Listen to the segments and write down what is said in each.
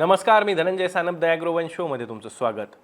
नमस्कार मी धनंजय सानप दयाग्रोवन शोमध्ये तुमचं स्वागत.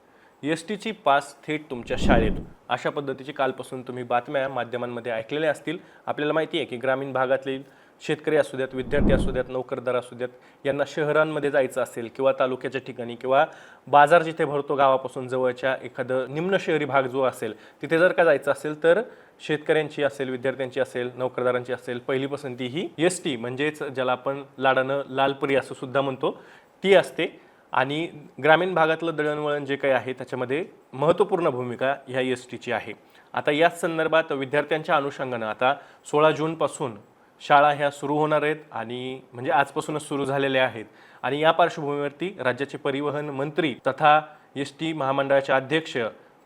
एस टीची पास थेट तुमच्या शाळेत. अशा पद्धतीची कालपासून तुम्ही बातम्या माध्यमांमध्ये ऐकलेल्या असतील. आपल्याला माहिती आहे की ग्रामीण भागातील शेतकरी असू द्यात विद्यार्थी असू द्यात नोकरदार असू द्यात यांना शहरांमध्ये जायचं असेल किंवा तालुक्याच्या ठिकाणी किंवा बाजार जिथे भरतो गावापासून जवळच्या एखादं निम्न शहरी भाग जो असेल तिथे जर का जायचं असेल तर शेतकऱ्यांची असेल विद्यार्थ्यांची असेल नोकरदारांची असेल पहिली पसंती ही एस टी म्हणजेच ज्याला आपण लाडानं लालपरी असं सुद्धा म्हणतो. ती असते. आणि ग्रामीण भागातलं दळणवळण जे काही आहे त्याच्यामध्ये महत्त्वपूर्ण भूमिका ह्या एस टीची आहे. आता याच संदर्भात विद्यार्थ्यांच्या अनुषंगानं आता सोळा जूनपासून शाळा ह्या सुरू होणार आहेत आणि म्हणजे आजपासूनच सुरू झालेल्या आहेत. आणि या पार्श्वभूमीवरती राज्याचे परिवहन मंत्री तथा एस टी महामंडळाचे अध्यक्ष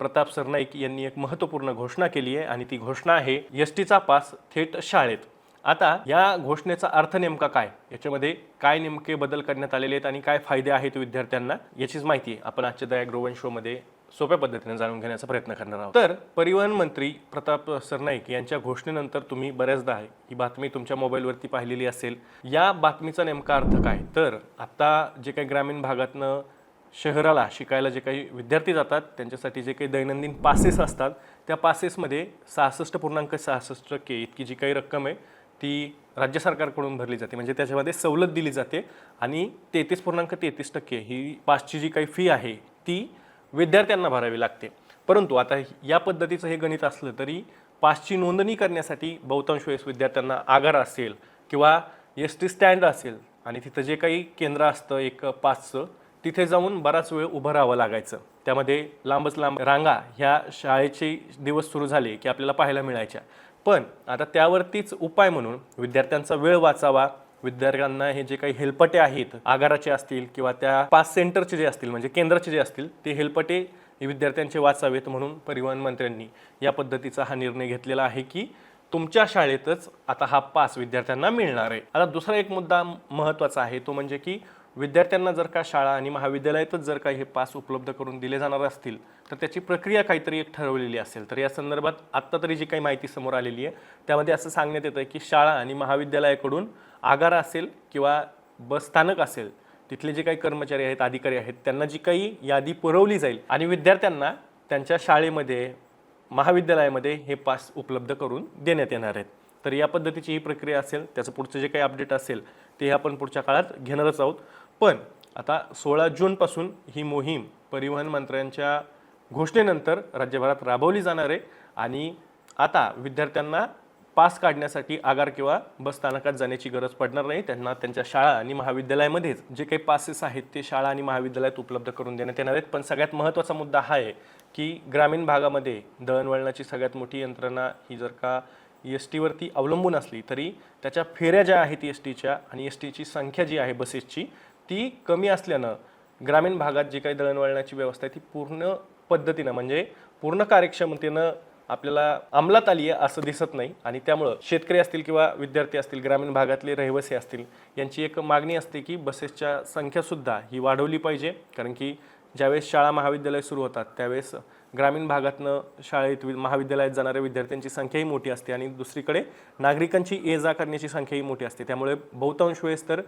प्रताप सरनाईक यांनी एक महत्त्वपूर्ण घोषणा केली आहे आणि ती घोषणा आहे एस टीचा पास थेट शाळेत. आता या घोषणेचा अर्थ नेमका काय? याच्यामध्ये काय नेमके बदल करण्यात आलेले आहेत आणि काय फायदे आहेत विद्यार्थ्यांना याचीच माहिती आपण आजच्या दया ग्रोवन शोमध्ये सोप्या पद्धतीने जाणून घेण्याचा प्रयत्न करणार आहोत. तर परिवहन मंत्री प्रताप सरनाईक यांच्या घोषणेनंतर तुम्ही बऱ्याचदा आहे ही बातमी तुमच्या मोबाईलवरती पाहिलेली असेल. या बातमीचा नेमका अर्थ काय? तर आता जे काही ग्रामीण भागातनं शहराला शिकायला जे काही विद्यार्थी जातात त्यांच्यासाठी जे काही दैनंदिन पासेस असतात त्या पासेसमध्ये सहासष्ट पूर्णांक सहासष्ट टक्के इतकी जी काही रक्कम आहे ती राज्य सरकारकडून भरली जाते. म्हणजे त्याच्यामध्ये सवलत दिली जाते आणि तेहतीस पूर्णांक तेहतीस टक्के ही पासची जी काही फी आहे ती विद्यार्थ्यांना भरावी लागते. परंतु आता या पद्धतीचं हे गणित असलं तरी पासची नोंदणी करण्यासाठी बहुतांश वेळेस विद्यार्थ्यांना आगार असेल किंवा एस टी स्टँड असेल आणि तिथं जे काही केंद्र असतं एक पासचं तिथे जाऊन बराच वेळ उभं राहावं लागायचं. त्यामध्ये लांबच लांब रांगा ह्या शाळेचे दिवस सुरू झाले की आपल्याला पाहायला मिळायच्या. पण आता त्यावरतीच उपाय म्हणून विद्यार्थ्यांचा वेळ वाचावा. विद्यार्थ्यांना हे जे काही हेलपटे आहेत आगाराचे असतील किंवा त्या पास सेंटरचे जे असतील म्हणजे केंद्राचे जे असतील ते हेलपटे विद्यार्थ्यांचे वाचावेत म्हणून परिवहन मंत्र्यांनी या पद्धतीचा हा निर्णय घेतलेला आहे की तुमच्या शाळेतच आता हा पास विद्यार्थ्यांना मिळणार आहे. आता दुसरा एक मुद्दा महत्त्वाचा आहे तो म्हणजे की विद्यार्थ्यांना जर का शाळा आणि महाविद्यालयातच जर का हे पास उपलब्ध करून दिले जाणार असतील तर त्याची प्रक्रिया काहीतरी एक ठरवलेली असेल. तर या संदर्भात आत्ता तरी जी काही माहिती समोर आलेली आहे त्यामध्ये असं सांगण्यात येतं की शाळा आणि महाविद्यालयाकडून आगार असेल किंवा बस स्थानक असेल तिथले जे काही कर्मचारी आहेत अधिकारी आहेत त्यांना जी काही यादी पुरवली जाईल आणि विद्यार्थ्यांना त्यांच्या शाळेमध्ये महाविद्यालयामध्ये हे पास उपलब्ध करून देण्यात येणार आहेत. तर या पद्धतीची ही प्रक्रिया असेल त्याचं पुढचं जे काही अपडेट असेल ते आपण पुढच्या काळात घेणारच आहोत. पण आता सोळा जूनपासून ही मोहीम परिवहन मंत्र्यांच्या घोषणेनंतर राज्यभरात राबवली जाणार आहे आणि आता विद्यार्थ्यांना पास काढण्यासाठी आगार किंवा बस स्थानकात जाण्याची गरज पडणार नाही. त्यांना त्यांच्या शाळा आणि महाविद्यालयामध्येच जे काही पासेस आहेत ते शाळा आणि महाविद्यालयात उपलब्ध करून देण्यात येणार आहेत. पण सगळ्यात महत्त्वाचा मुद्दा हा आहे की ग्रामीण भागामध्ये दळणवळणाची सगळ्यात मोठी यंत्रणा ही जर का एस टीवरती अवलंबून असली तरी त्याच्या फेऱ्या ज्या आहेत एस टीच्या आणि एस टीची संख्या जी आहे बसेसची ती कमी असल्यानं ग्रामीण भागात जी काही दळणवळणाची व्यवस्था आहे ती पूर्ण पद्धतीनं म्हणजे पूर्ण कार्यक्षमतेनं आपल्याला अंमलात आली आहे असं दिसत नाही. आणि त्यामुळं शेतकरी असतील किंवा विद्यार्थी असतील ग्रामीण भागातले रहिवासी असतील यांची एक मागणी असते की बसेसच्या संख्यासुद्धा ही वाढवली पाहिजे. कारण की ज्यावेळेस शाळा महाविद्यालय सुरू होतात त्यावेळेस ग्रामीण भागातनं शाळेत वि- महाविद्यालयात जाणाऱ्या विद्यार्थ्यांची संख्याही मोठी असते आणि दुसरीकडे नागरिकांची ये जा करण्याची संख्याही मोठी असते. त्यामुळे बहुतांश वेळेस तर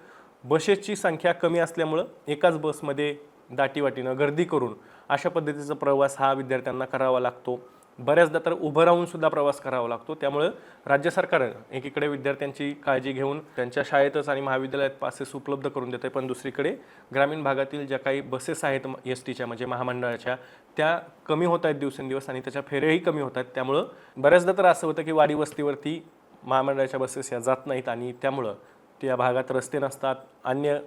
बसेसची संख्या कमी असल्यामुळं एकाच बसमध्ये दाटीवाटीनं गर्दी करून अशा पद्धतीचा प्रवास हा विद्यार्थ्यांना करावा लागतो. बऱ्याचदा तर उभं राहून सुद्धा प्रवास करावा लागतो. त्यामुळं राज्य सरकार एकीकडे विद्यार्थ्यांची काळजी घेऊन त्यांच्या शाळेतच आणि महाविद्यालयात पासेस उपलब्ध करून देते पण दुसरीकडे ग्रामीण भागातील ज्या काही बसेस आहेत एस टीच्या म्हणजे महामंडळाच्या त्या कमी होत आहेत दिवसेंदिवस आणि त्याच्या फेऱ्याही कमी होत आहेत. त्यामुळं बऱ्याचदा तर असं होतं की वाडी वस्तीवरती महामंडळाच्या बसेस या जात नाहीत आणि त्यामुळं त्या भागात रस्ते नसतात अन्य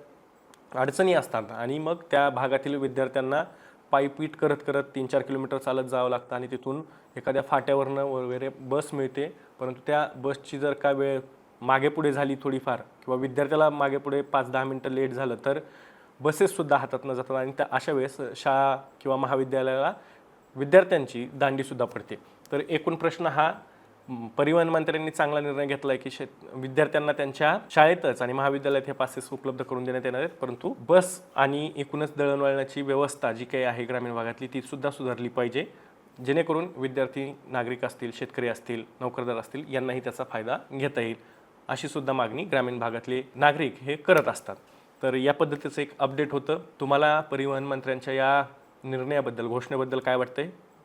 अडचणी असतात. आणि मग त्या भागातील विद्यार्थ्यांना पायपीट करत करत तीन चार किलोमीटर चालत जावं लागतं आणि तिथून एखाद्या फाट्यावरनं वगैरे बस मिळते. परंतु त्या बसची जर का वेळ मागे पुढे झाली थोडीफार किंवा विद्यार्थ्याला मागे पुढे पाच दहा मिनटं लेट झालं तर बसेससुद्धा हातात न जातात आणि त्या अशा वेळेस शाळा किंवा महाविद्यालयाला विद्यार्थ्यांची दांडीसुद्धा पडते. तर एकूण प्रश्न हा परिवहन मंत्र्यांनी चांगला निर्णय घेतला आहे की शेत विद्यार्थ्यांना त्यांच्या शाळेतच आणि महाविद्यालयात हे पासेस उपलब्ध करून देण्यात येणार आहेत. परंतु बस आणि एकूणच दळणवळणाची व्यवस्था जी काही आहे ग्रामीण भागातली ती सुद्धा सुधारली पाहिजे. जेणेकरून विद्यार्थी नागरिक असतील शेतकरी असतील नोकरदार असतील यांनाही त्याचा फायदा घेता येईल. अशी सुद्धा मागणी ग्रामीण भागातले नागरिक हे करत असतात. तर या पद्धतीचं एक अपडेट होतं. तुम्हाला परिवहन मंत्र्यांच्या या निर्णयाबद्दल घोषणेबद्दल काय वाटतंय?